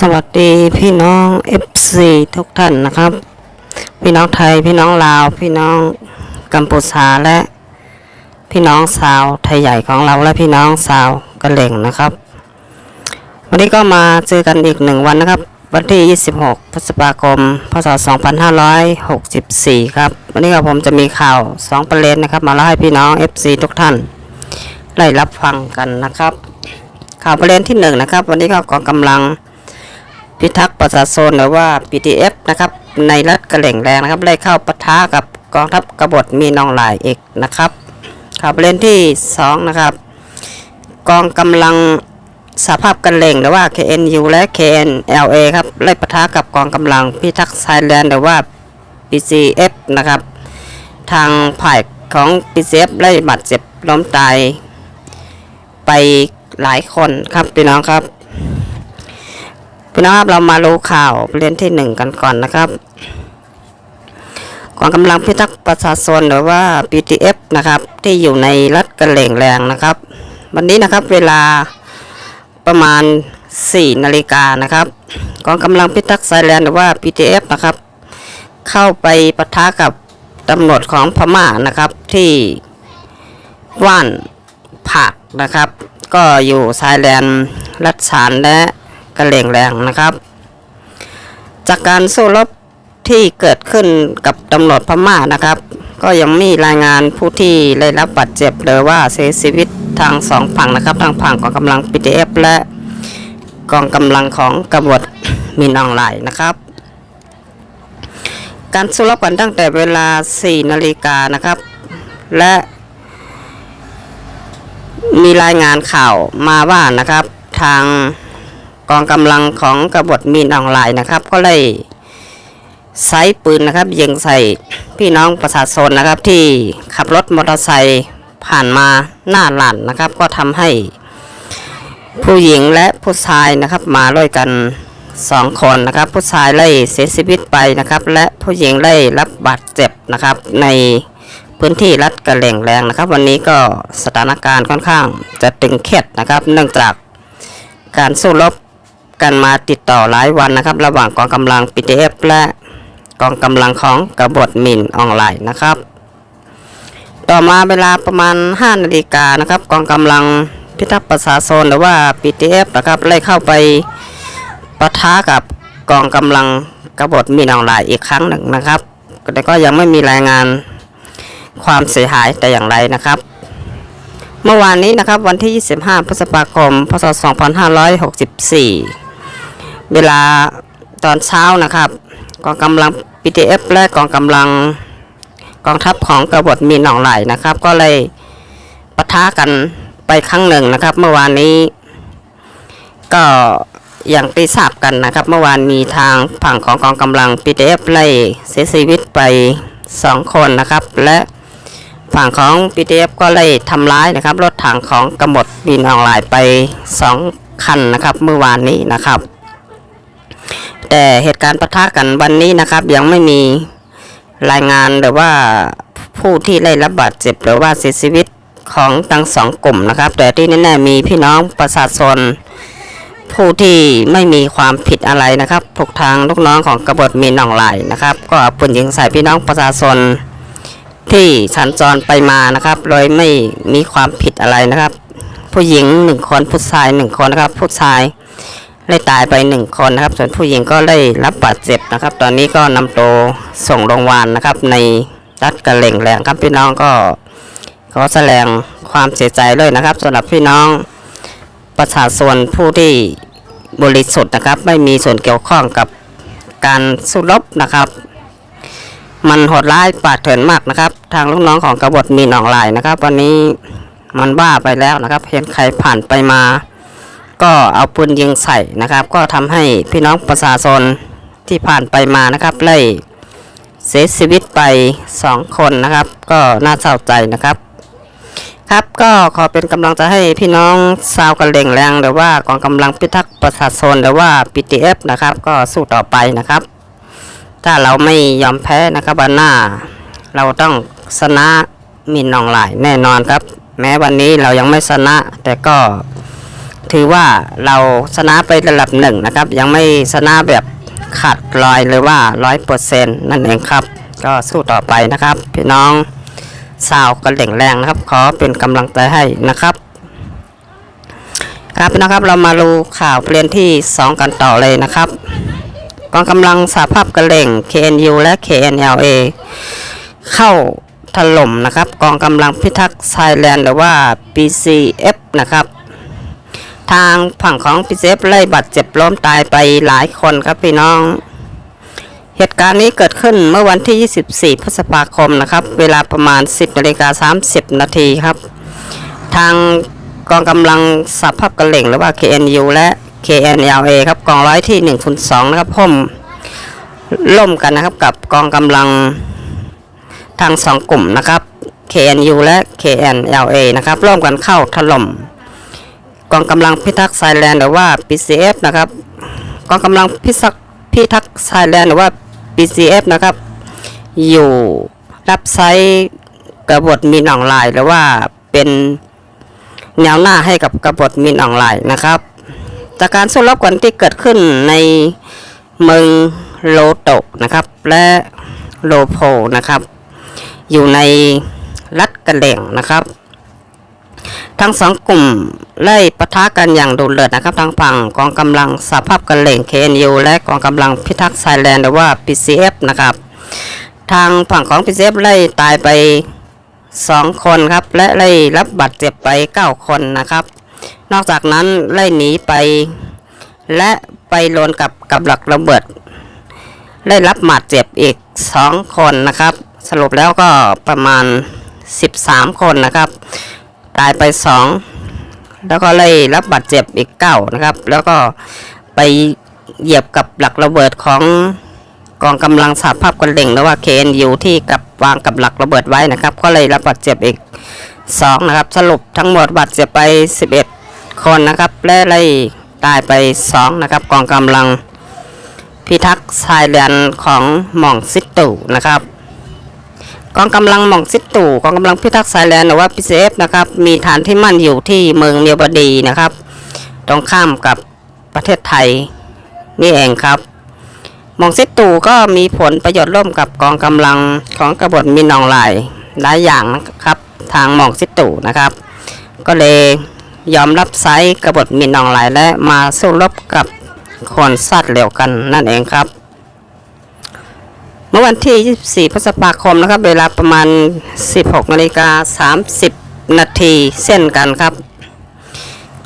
สวัสดีพี่น้อง FC ทุกท่านนะครับ พี่น้องไทยพี่น้องลาว พี่น้องกัมพูชาและ พี่น้องสาวไทยใหญ่ของเราและพี่น้องสาวกะเหล่งนะครับ วันนี้ก็มาเจอกันอีกหนึ่งวันนะครับ วันที่ 26 พฤษภาคม พศ 2564 ครับ วันนี้ก็ผมจะมีข่าว 2 ประเด็นนะครับ มาเล่าให้พี่น้อง FC ทุกท่านได้รับฟังกันนะครับข่าวประเด็นที่หนึ่งนะครับ วันนี้ก็กองกำลัง พิทักษ์ประชาชนหรือว่า PTF นะครับในรัฐกระเหล่งแรงนะครับได้เข้าปะทะกับกองทัพกบฏมีนองหลายเอกนะครับข่าวประเด็นที่สองนะครับ กองกำลังสภาพกันเหล่งหรือว่า KNU และ KNLA ครับไล่ปะทะกับกองกำลังพิทักษ์ชายแดนหรือว่า PCF นะครับ ทางฝ่ายของ PCF ไล่บาดเจ็บล้มตายไปหลายคนครับพี่น้องครับ พี่น้องครับเรามารู้ข่าวเรียนที่หนึ่งกันก่อนนะครับกองกำลังพิทักษ์ประชาชนหรือว่า PTF นะครับ ที่อยู่ในรัฐกระเหล่งแรงนะครับ วันนี้นะครับเวลาประมาณ 4 นาฬิกานะครับกองกำลังพิทักษ์ชายแดนหรือว่า PTF นะครับ เข้าไปปะทะกับตำรวจของพม่านะครับที่ว่านผักนะครับ ก็อยู่ชายแดนรัฐฉานและ กระเลงแรงนะครับ จากการสู้รบที่เกิดขึ้นกับตำรวจพม่านะครับ ก็ยังมีรายงานผู้ที่ได้รับบาดเจ็บหรือว่าเสียชีวิตทางสองฝั่งนะครับทางฝั่งของกำลัง PTF และกองกำลังของกบฏมินออนไลน์นะครับการสู้รบกันตั้งแต่เวลา 4 นาฬิกานะครับ และมีรายงานข่าวมาว่านะครับทาง กองกำลังของกบฏมีนออนไลน์นะครับ ก็เลยใช้ปืนนะครับยิงใส่พี่น้องประชาชนนะครับ ที่ขับรถมอเตอร์ไซค์ผ่านมาหน้าหลานนะครับ ก็ทำให้ผู้หญิงและผู้ชายนะครับ มาด้วยกันสองคนนะครับ ผู้ชายไล่เสียชีวิตไปนะครับ และผู้หญิงไล่รับบาดเจ็บนะครับ ในพื้นที่รัฐกระเหล่งแรงนะครับ วันนี้ก็สถานการณ์ค่อนข้างจะตึงเครียดนะครับ เนื่องจากการสู้รบ กันมาติดต่อหลายวันนะครับ ระหว่างกองกำลัง PTF และกองกำลังของกบฏมินออนไลน์นะครับ ต่อมาเวลาประมาณ 5 นาฬิกานะครับ กองกำลังพิทักษ์ประชาชนหรือว่า PTF นะครับไล่เข้าไปปะทะกับกองกำลังกบฏมินออนไลน์อีกครั้งหนึ่งนะครับ แต่ก็ยังไม่มีรายงานความเสียหายแต่อย่างไรนะครับ เมื่อวานนี้นะครับวันที่ 25 พฤษภาคม พศ 2564 เวลาตอนเช้านะครับกองกำลัง PTF และกองกำลังกองทัพของกบฏมีหนองไหลนะครับ ก็เลยปะทะกันไปครั้งหนึ่งนะครับ เมื่อวานนี้ ก็อย่างที่ทราบกันนะครับ เมื่อวานมีทางฝั่งของกองกำลัง PTF ไล่เสียชีวิตไป 2 คนนะครับ และฝั่งของ PTF ก็ไล่ทำร้ายนะครับ รถถังของกำบดบินออนไลน์ไป 2 คันนะครับ เมื่อวานนี้นะครับ แต่เหตุการณ์ปะทะกันวันนี้นะครับ ยังไม่มีรายงานหรือว่าผู้ที่ได้รับบาดเจ็บหรือว่าเสียชีวิตของทั้งสองกลุ่มนะครับ แต่ที่แน่ๆมีพี่น้องประชาชนผู้ที่ไม่มีความผิดอะไรนะครับถูกทางลูกน้องของกบฏมีนองไหลนะครับ ก็ปืนยิงใส่พี่น้องประชาชนที่สัญจรไปมานะครับโดยไม่มีความผิดอะไรนะครับ ผู้หญิงหนึ่งคนผู้ชายหนึ่งคนนะครับผู้ชาย ได้ตายไปหนึ่งคนนะครับ ส่วนผู้หญิงก็ได้รับบาดเจ็บนะครับ ตอนนี้ก็นำตัวส่งโรงพยาบาลนะครับ ในรัฐกระเหล่งแรงครับพี่น้องก็ขอแสดงความเสียใจเลยนะครับสำหรับพี่น้องประชาชนผู้ที่บริสุทธิ์นะครับ ไม่มีส่วนเกี่ยวข้องกับการสู้รบนะครับ มันโหดร้ายปาดเถื่อนมากนะครับ ทางลูกน้องของกบฏมีหนองลายนะครับ วันนี้มันบ้าไปแล้วนะครับเห็นใครผ่านไปมา ก็เอาปืนยิงใส่นะครับ ก็ทำให้พี่น้องประชาชนที่ผ่านไปมานะครับไล่เสียชีวิตไปสองคนนะครับ ก็น่าเศร้าใจนะครับครับก็ขอเป็นกำลังใจให้พี่น้องชาวกระเล่งแรงหรือว่ากองกำลังพิทักษ์ประชาชนหรือว่า PTF นะครับ ก็สู้ต่อไปนะครับ ถ้าเราไม่ยอมแพ้นะครับวันหน้า เราต้องชนะมินนองหลายแน่นอนครับ แม้วันนี้เรายังไม่ชนะ แต่ก็ ถือว่าเราชนะไประดับหนึ่งนะครับ ยังไม่ชนะแบบขาดลอยหรือว่าร้อยเปอร์เซ็นต์นั่นเองครับ ก็สู้ต่อไปนะครับ พี่น้องสาวกันเหล่งแรงนะครับ ขอเป็นกำลังใจให้นะครับ ครับพี่นะครับเรามาดูข่าวเปลี่ยนที่ 2 กันต่อเลยนะครับกองกำลังสาภาพกระเหล่ง KNU และ KNLA เข้าถล่มนะครับ กองกำลังพิทักษ์ชายแลนด์หรือว่า PCF นะครับ ทางฝั่งของ PCF ไล่บาดเจ็บล้มตายไปหลายคนครับพี่น้อง เหตุการณ์นี้เกิดขึ้นเมื่อวันที่ 24 พฤษภาคมนะครับ เวลาประมาณ 10นาฬิกา30 นาทีครับ ทางกองกำลังสับภาพกระเหล่งหรือว่า KNU และ KNLA ครับกองร้อยที่1คูณ2นะครับพ่มล่มกันนะครับกับกองกำลังทางสองกลุ่มนะครับ KNU และ KNLA นะครับร่วมกันเข้าถล่ม กองกำลังพิทักษ์ชายแดนหรือว่า PCF นะครับกองกำลังพิทักษ์พิทักษ์ชายแดนหรือว่า PCF นะครับ อยู่รับไซต์กบฏมีนออนไลน์หรือว่าเป็นแนวหน้าให้กับกบฏมีนออนไลน์นะครับ จากการสู้รบกันที่เกิดขึ้นในเมืองโลโตกนะครับ และโลโพนะครับ อยู่ในรัฐกะเหล่งนะครับ ทั้งสองกลุ่มไล่ปะทะกันอย่างดุเดือดนะครับทางฝั่งกองกำลังสภาพกะเหล่ง KNU และกองกำลังพิทักษ์ชายแดนหรือว่า PCF นะครับ ทางฝั่งของ PCF ไล่ตายไป 2 คนครับ และไล่รับบาดเจ็บไป 9 คนนะครับ นอกจากนั้นไล่หนีไป และไปโลนกับกับหลักระเบิด ได้รับบาดเจ็บอีก 2 คนนะครับ สรุปแล้วก็ประมาณ 13 คนนะครับ ตายไป 2 แล้วก็ไล่รับบาดเจ็บอีก9นะครับ แล้วก็ไปเหยียบกับหลักระเบิดของกองกำลังสาภาพกันเล่งหรือว่า KNU ที่กับวางกับหลักระเบิดไว้นะครับ ก็เลยรับบาดเจ็บอีก 2 นะครับ สรุปทั้งหมดบาดเจ็บไป 11 คนนะครับ และไล่ตายไป 2 นะครับ กองกำลังพิทักษ์ชายแดนของหม่องซิตูนะครับ กองกำลังหม่องซิตู่กองกำลังพิทักษ์ชายแดนหรือว่า PCF นะครับมีฐานที่มั่นอยู่ที่เมืองเนียวบดีนะครับ ตรงข้ามกับประเทศไทยนี่เองครับหม่องซิตู่ก็มีผลประโยชน์ร่วมกับกองกำลังของกบฏมินออนไลน์หลายอย่างนะครับ ทางหม่องซิตู่นะครับ ก็เลยยอมรับไซส์กบฏมินออนไลน์และมาสู้รบกับคนสัตว์เหลวกันนั่นเองครับ มื่อวันที่ 24 พฤษภาคมนะครับ เวลาประมาณ 16นาฬิกา30 นาทีเส้นกันครับ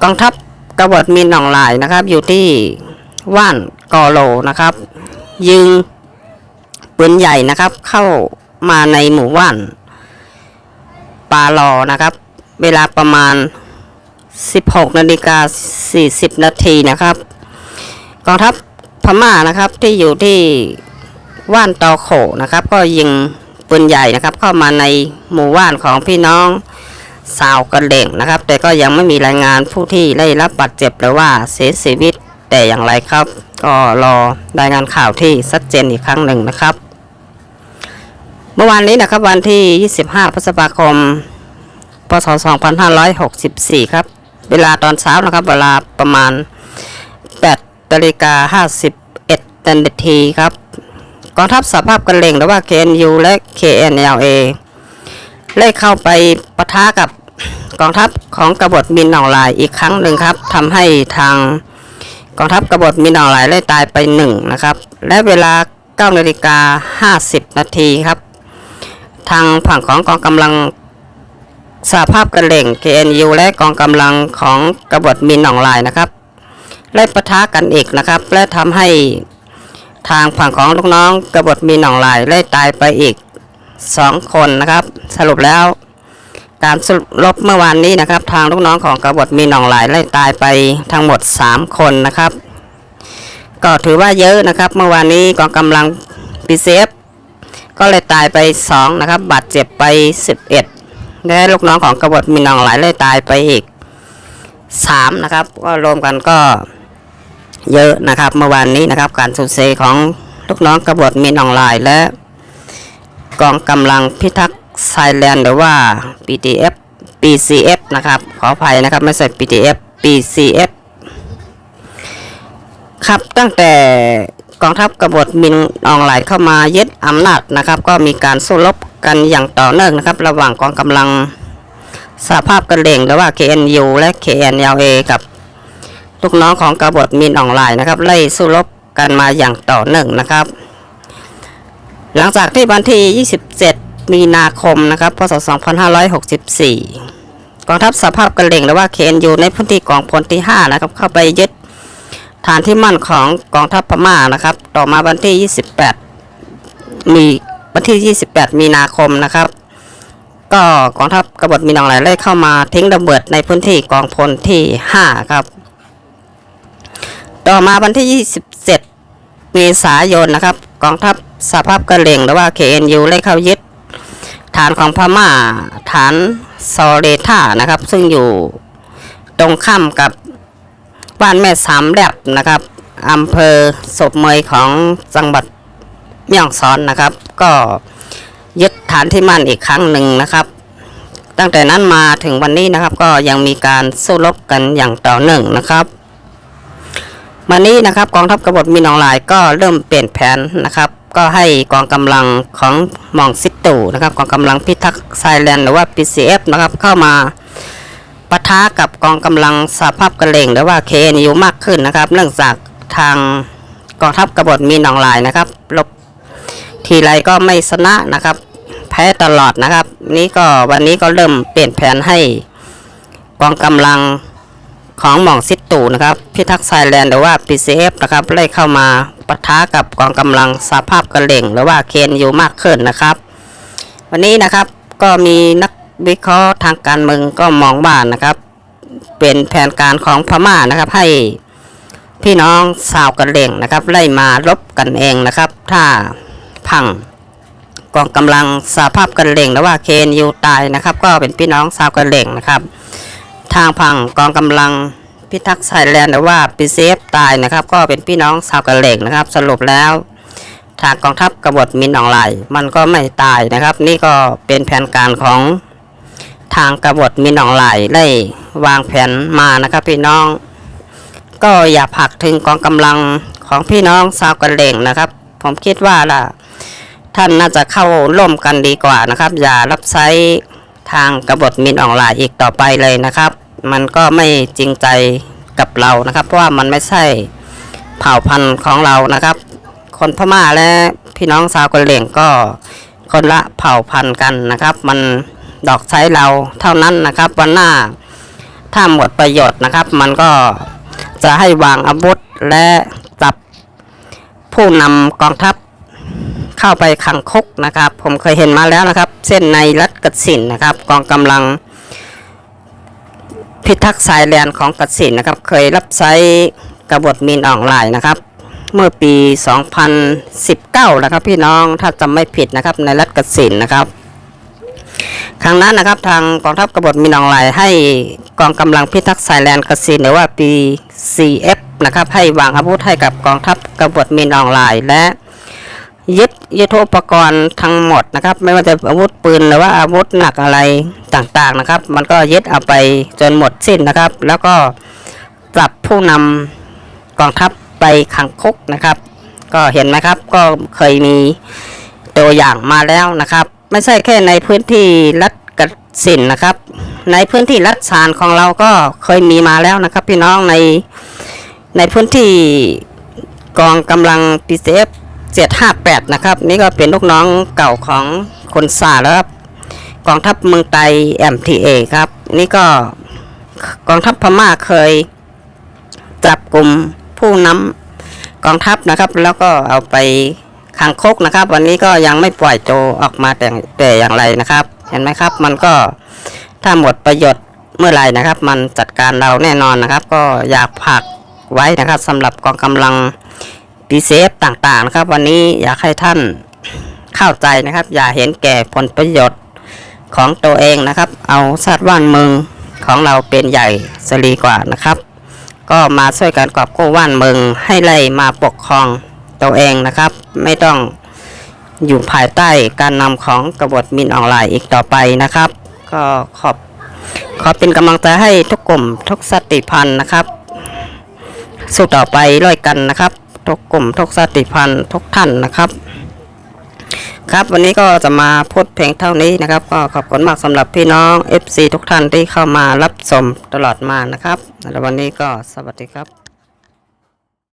กองทัพกบฏมีหนองหลายนะครับ อยู่ที่ว่านกอโลนะครับ ยิงปืนใหญ่นะครับ เข้ามาในหมู่ว่านปาลอนะครับ เวลาประมาณ 16นาฬิกา40 นาทีนะครับ กองทัพพม่านะครับที่อยู่ที่ ว่านตอโขนะครับ ก็ยิงปืนใหญ่นะครับ เข้ามาในหมู่ว่านของพี่น้องสาวกันเหล่งนะครับ แต่ก็ยังไม่มีรายงานผู้ที่ได้รับบาดเจ็บหรือว่าเสียชีวิตแต่อย่างไรครับ ก็รอรายงานข่าวที่ชัดเจนอีกครั้งหนึ่งนะครับ เมื่อวานนี้นะครับวันที่ 25 พฤษภาคม พศ 2564 ครับ เวลาตอนเช้านะครับ เวลาประมาณ8นาฬิกา51นาทีครับ กองทัพสภาพกันเล่งหรือว่า KNU และ KNLA ได้เข้าไปปะทะกับกองทัพของกบฏมินหนองลายอีกครั้งหนึ่งครับทำให้ทางกองทัพกบฏมินหนองลายได้ตายไปหนึ่งนะครับ และเวลา9นาฬิกา50 นาทีครับ ทางฝั่งของกองกำลังสหภาพกันเหล่ง KNU และกองกำลังของกบฏมินหนองลายนะครับ ได้ปะทะกันอีกนะครับ และทำให้ ทางฝั่งของลูกน้องกบฏมีหนองลายได้ตายไปอีกสองคนนะครับ สรุปแล้ว การสรุปรบเมื่อวานนี้นะครับ ทางลูกน้องของกบฏมีหนองลายได้ตายไปทั้งหมด 3 คนนะครับ ก็ถือว่าเยอะนะครับ เมื่อวานนี้กองกำลังปีเซฟก็เลยตายไป 2 นะครับ บาดเจ็บไป 11 และลูกน้องของกบฏมีหนองลายได้ตายไปอีก 3 นะครับ ก็รวมกันก็ เยอะนะครับ เมื่อวานนี้นะครับ การสูญเสียของลูกน้องกบฏมีนองลายและ กองกำลังพิทักษ์ไซแลนด์หรือว่า PTF PCF นะครับ ขออภัยนะครับ ไม่ใช่ PTF PCF ครับตั้งแต่กองทัพกบฏมินออนไลน์เข้ามายึดอำนาจนะครับ ก็มีการสู้รบกันอย่างต่อเนื่องนะครับ ระหว่างกองกำลังสหภาพกระเล่งหรือว่า KNU และ KNLA กับ ลูกน้องของกบฏมินออนไลน์นะครับไล่สู้รบกันมาอย่างต่อเนื่องนะครับ หลังจากที่วันที่ 27 มีนาคมนะครับพศ 2564 กองทัพสภาพกระเหล่งหรือว่า KNU ในพื้นที่กองพลที่ 5 นะครับ เข้าไปยึดฐานที่มั่นของกองทัพพม่านะครับ ต่อมาวันที่ 28 มีวันที่ 28 มีนาคมนะครับ ก็กองทัพกบฏมีนองหลายไล่เข้ามาทิ้งระเบิดในพื้นที่กองพลที่ 5 ครับ ต่อมาวันที่ 27 เมษายนนะครับ กองทัพสหภาพกะเหรี่งหรือว่า KNU ไล่เข้ายึดฐานของพม่าฐานซอเรท่านะครับ ซึ่งอยู่ตรงข้ามกับบ้านแม่สามแลบนะครับอำเภอศพเมยของจังหวัดแม่ฮ่องสอนนะครับ ก็ยึดฐานที่มั่นอีกครั้งหนึ่งนะครับ ตั้งแต่นั้นมาถึงวันนี้นะครับ ก็ยังมีการสู้รบกันอย่างต่อเนื่องนะครับ วันนี้นะครับกองทัพกบฏมีนองลายก็เริ่มเปลี่ยนแผนนะครับ ก็ให้กองกำลังของหมองซิตูนะครับกองกำลังพิทักษ์ไซแลนด์หรือว่า PCF นะครับเข้ามาปะทะกับกองกำลังสหภาพกระเลงหรือว่า KNU มากขึ้นนะครับ เนื่องจากทางกองทัพกบฏมีนองลายนะครับลบทีไรก็ไม่ชนะนะครับ แพ้ตลอดนะครับ นี่ก็วันนี้ก็เริ่มเปลี่ยนแผนให้กองกำลัง ของหม่องซิตตูนะครับ พิทักษ์ไซแลนด์หรือว่า PCF นะครับไล่เข้ามาปะทะกับกองกำลังสหภาพกระเหล่งหรือว่า KNU มากขึ้นนะครับ วันนี้นะครับก็มีนักวิเคราะห์ทางการเมืองก็มองว่านะครับ เป็นแผนการของพม่านะครับให้พี่น้องชาวกะเหล่งนะครับไล่มารบกันเองนะครับ ถ้าพังกองกำลังสหภาพกะเหล่งหรือว่าเคนยูตายนะครับ ก็เป็นพี่น้องชาวกะเหล่งนะครับ ทางพังกองกำลังพิทักษ์ไซแลนด์หรือว่าปีเซฟตายนะครับ ก็เป็นพี่น้องชาวกะเหรี่ยงนะครับ สรุปแล้วทางกองทัพกบฏมินออนไลมันก็ไม่ตายนะครับ นี่ก็เป็นแผนการของทางกบฏมินออนไลได้วางแผนมานะครับ พี่น้อง ก็อย่าผักถึงกองกำลังของพี่น้องชาวกะเหรี่ยงนะครับ ผมคิดว่าล่ะท่านน่าจะเข้าร่วมกันดีกว่านะครับ อย่ารับใช้ ทางกบฏมินออนไลน์อีกต่อไปเลยนะครับ มันก็ไม่จริงใจกับเรานะครับ เพราะว่ามันไม่ใช่เผ่าพันธุ์ของเรานะครับ คนพม่าและพี่น้องชาวกะเหรี่ยงก็คนละเผ่าพันธุ์กันนะครับ มันดอกใช้เราเท่านั้นนะครับวันหน้าถ้าหมดประโยชน์นะครับ มันก็จะให้วางอาวุธและจับผู้นำกองทัพ เข้าไปขังคุกนะครับ ผมเคยเห็นมาแล้วนะครับ เส้นในรัฐกสินนะครับ กองกำลัง พิทักษ์สายแลนของกสินนะครับ เคยรับใช้กบฏมินออนไลน์นะครับ เมื่อปี 2019 นะครับ พี่น้องถ้าจำไม่ผิดนะครับในรัฐกสินนะครับครั้งนั้นนะครับทางกองทัพกบฏมินออนไลน์ให้กองกำลังพิทักษ์สายแลนกสินหรือว่า PCF นะครับให้วางอาวุธให้กับกองทัพกบฏมินออนไลน์และ ยึดยุทโธปกรณ์ทั้งหมดนะครับ ไม่ว่าจะอาวุธปืนหรือว่าอาวุธหนักอะไรต่างๆนะครับ มันก็ยึดเอาไปจนหมดสิ้นนะครับ แล้วก็จับผู้นำกองทัพไปขังคุกนะครับ ก็เห็นไหมครับก็เคยมีตัวอย่างมาแล้วนะครับ ไม่ใช่แค่ในพื้นที่รัฐกสินนะครับ ในพื้นที่รัฐสารของเราก็เคยมีมาแล้วนะครับ พี่น้องในในพื้นที่กองกำลัง PCF 758 นะครับ นี่ก็เป็นลูกน้องเก่าของคนสาแล้วครับกองทัพเมืองไทย MTA ครับ นี่ก็กองทัพพม่าเคยจับกลุ่มผู้นำกองทัพนะครับ แล้วก็เอาไปขังคุกนะครับ วันนี้ก็ยังไม่ปล่อยโจออกมาแต่แต่อย่างไรนะครับ เห็นไหมครับ มันก็ถ้าหมดประโยชน์เมื่อไหร่นะครับ มันจัดการเราแน่นอนนะครับ ก็อยากผักไว้นะครับสำหรับกองกำลัง ปีเซฟต่างๆนะครับ วันนี้อยากให้ท่านเข้าใจนะครับ อย่าเห็นแก่ผลประโยชน์ของตัวเองนะครับ เอาชาติว่านเมืองของเราเป็นใหญ่สรีกว่านะครับ ก็มาช่วยกันกอบกู้ว่านเมืองให้ไล่มาปกครองตัวเองนะครับ ไม่ต้องอยู่ภายใต้การนำของกบฏมินออนไลน์อีกต่อไปนะครับ ก็ขอบขอเป็นกำลังใจให้ทุกกลุ่มทุกสติพันธ์นะครับ สู้ต่อไปร่อยกันนะครับ ทุกกลุ่มทุกสติพันธ์ทุกท่านนะครับ ครับวันนี้ก็จะมาพูดเพลงเท่านี้นะครับ ก็ขอบคุณมากสำหรับพี่น้อง FC ทุกท่านที่เข้ามารับชมตลอดมานะครับแล้ววันนี้ก็สวัสดีครับ